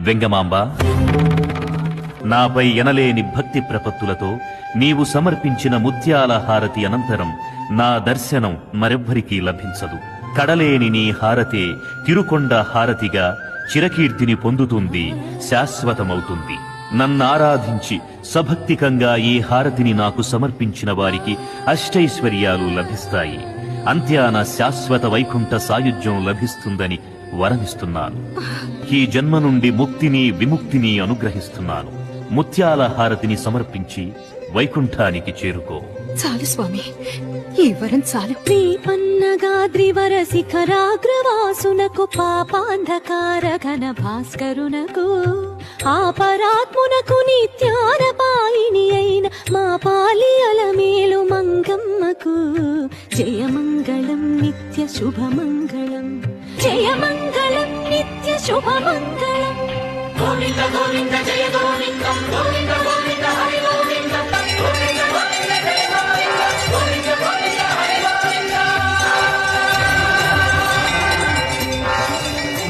వెంగమాంబ నాపై ఎనలేని భక్తి ప్రపత్తులతో నీవు సమర్పించిన ముత్యాల హారతి అనంతరం నా దర్శనం మరెవ్వరికీ లభించదు. కడలేని నీ హారతే తిరుకొండ హారతిగా చిరకీర్తిని పొందుతుంది శాశ్వతమవుతుంది. నన్నారాధించి సభక్తికంగా ఈ హారతిని నాకు సమర్పించిన వారికి అష్టైశ్వర్యాలు లభిస్తాయి. అంత్యాన శాశ్వత వైకుంఠ సాయుధ్యం లభిస్తుందని వరమిస్తున్నాను. ఈ జన్మ నుండి ముక్తిని విముక్తిని అనుగ్రహిస్తున్నాను. ముత్యాల హారతిని సమర్పించి వైకుంఠానికి చేరుకో. చాలు స్వామి. ఈ వరం చాలు. శ్రీపన్నగాద్రివర శిఖరాగ్రవాసునకు పాపాంధకార ఘన భాస్కరునకు ఆపరాత్మునకు నిత్యానపాయిని అయిన మా పాలి అలమేలు మంగమ్మకు జయమంగళం నిత్య శుభమంగళం. జయమంగళం నిత్య శుభమంగళం. గోవింద గోవింద